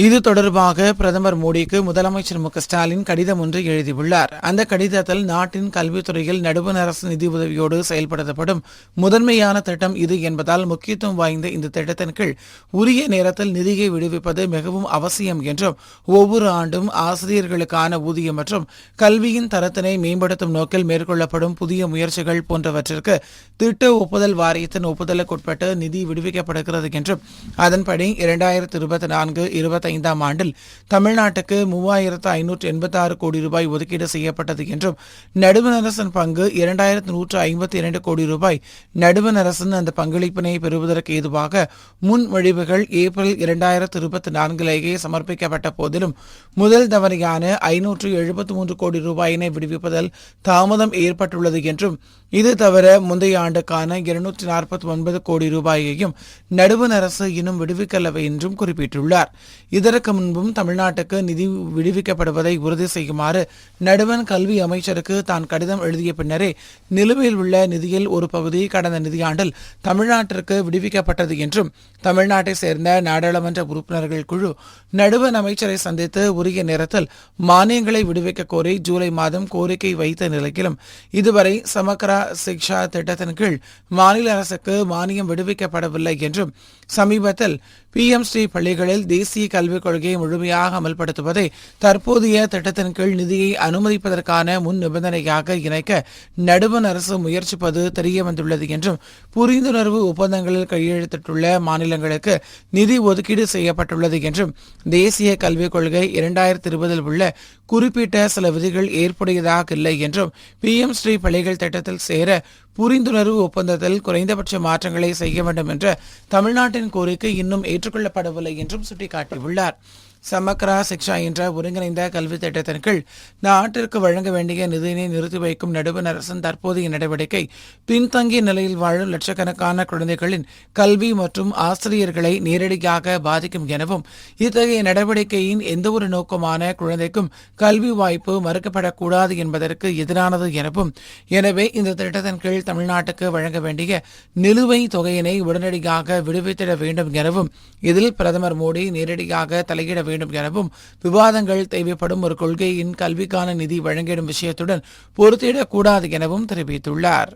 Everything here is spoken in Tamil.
இது தொடர்பாக பிரதமர் மோடிக்கு முதலமைச்சர் மு ஸ்டாலின் கடிதம் ஒன்று எழுதியுள்ளார். அந்த கடிதத்தில் நாட்டின் கல்வித்துறையில் நடுவண் அரசு நிதி உதவியோடு செயல்படுத்தப்படும் முதன்மையான திட்டம் இது என்பதால் முக்கியத்துவம் வாய்ந்த இந்த திட்டத்தின் கீழ் உரிய நேரத்தில் நிதியை விடுவிப்பது மிகவும் அவசியம் என்றும் ஒவ்வொரு ஆண்டும் ஆசிரியர்களுக்கான ஊதியம் மற்றும் கல்வியின் தரத்தினை மேம்படுத்தும் நோக்கில் மேற்கொள்ளப்படும் புதிய முயற்சிகள் போன்றவற்றிற்கு திட்ட ஒப்புதல் வாரியத்தின் ஒப்புதலுக்குட்பட்டு நிதி விடுவிக்கப்படுகிறது என்றும் அதன்படி இரண்டாயிரத்தி இருபத்தி நான்கு இருபத்தி ஐந்தாம் ஆண்டில் தமிழ்நாட்டுக்கு மூவாயிரத்து ஐநூற்று எண்பத்தாறு கோடி ரூபாய் ஒதுக்கீடு செய்யப்பட்டது என்றும் நடுவண் பங்கு இரண்டாயிரத்து நூற்று ஐம்பத்தி இரண்டு கோடி ரூபாய். நடுவண் அந்த பங்களிப்பினை பெறுவதற்கு ஏதுவாக முன்மொழிவுகள் ஏப்ரல் இரண்டாயிரத்து இருபத்தி நான்கிலேயே சமர்ப்பிக்கப்பட்ட போதிலும் முதல் தவணையான ஐநூற்று எழுபத்தி மூன்று கோடி ரூபாயினை விடுவிப்பதில் தாமதம் ஏற்பட்டுள்ளது என்றும் இது தவிர முந்தைய ஆண்டுக்கான இருநூற்றி நாற்பத்தி ஒன்பது கோடி ரூபாயையும் நடுவண் அரசு இன்னும் விடுவிக்கலவை என்றும் குறிப்பிட்டுள்ளார். இதற்கு முன்பும் தமிழ்நாட்டுக்கு நிதி விடுவிக்கப்படுவதை உறுதி செய்யுமாறு நடுவண் கல்வி அமைச்சருக்கு தான் கடிதம் எழுதிய பின்னரே நிலுவையில் உள்ள நிதியில் ஒரு பகுதி கடந்த நிதியாண்டில் தமிழ்நாட்டிற்கு விடுவிக்கப்பட்டது என்றும் தமிழ்நாட்டை சேர்ந்த நாடாளுமன்ற உறுப்பினர்கள் குழு நடுவண் அமைச்சரை சந்தித்து உரிய நேரத்தில் மானியங்களை விடுவிக்க கோரி ஜூலை மாதம் கோரிக்கை வைத்த நிலையிலும் இதுவரை சமக்கரா சிக்ஷா திட்டத்தின் கீழ் மாநில அரசுக்கு மானியம் விடுவிக்கப்படவில்லை என்றும் சமீபத்தில் பி எம் ஸ்ரீ பள்ளிகளில் தேசிய கல்விக் கொள்கையை முழுமையாக அமல்படுத்துவதை தற்போதைய திட்டத்தின் கீழ் நிதியை அனுமதிப்பதற்கான முன் நிபந்தனையாக இணைக்க நடுவண் அரசு முயற்சிப்பது தெரியவந்துள்ளது என்றும் புரிந்துணர்வு ஒப்பந்தங்களில் கையெழுத்திட்டுள்ள மாநிலங்களுக்கு நிதி ஒதுக்கீடு செய்யப்பட்டுள்ளது என்றும் தேசிய கல்விக் கொள்கை இரண்டாயிரத்தி இருபதில் உள்ள குறிப்பிட்ட சில விதிகள் ஏற்புடையதாக இல்லை என்றும் பி எம் ஸ்ரீ பள்ளிகள் திட்டத்தில் சேர புரிந்துணர்வு ஒப்பந்தத்தில் குறைந்தபட்ச மாற்றங்களை செய்ய வேண்டும் என்ற தமிழ்நாட்டின் கோரிக்கை இன்னும் ஏற்றுக்கொள்ளப்படவில்லை என்றும் சுட்டிக்காட்டியுள்ளார். சமக்ரா சிக்ஷா என்ற ஒருங்கிணைந்த கல்வி திட்டத்தின் கீழ் நாட்டிற்கு வழங்க வேண்டிய நிதியினை நிறுத்தி வைக்கும் நடுவண் அரசின் தற்போதைய நடவடிக்கை பின்தங்கிய நிலையில் வாழும் லட்சக்கணக்கான குழந்தைகளின் கல்வி மற்றும் ஆசிரியர்களை நேரடியாக பாதிக்கும் எனவும் இத்தகைய நடவடிக்கையின் எந்தவொரு நோக்கமான குழந்தைக்கும் கல்வி வாய்ப்பு மறுக்கப்படக்கூடாது என்பதற்கு எதிரானது எனவும் எனவே இந்த திட்டத்தின் கீழ் தமிழ்நாட்டுக்கு வழங்க வேண்டிய நிலுவை தொகையினை உடனடியாக விடுவித்திட வேண்டும் எனவும் இதில் பிரதமர் மோடி நேரடியாக தலையிட வேண்டும் எனவும் விவாதங்கள் தேவைப்படும் ஒரு கொள்கையின் கல்விக்கான நிதி வழங்கிடும் விஷயத்துடன் பொருத்திடக்கூடாது எனவும் தெரிவித்துள்ளார்.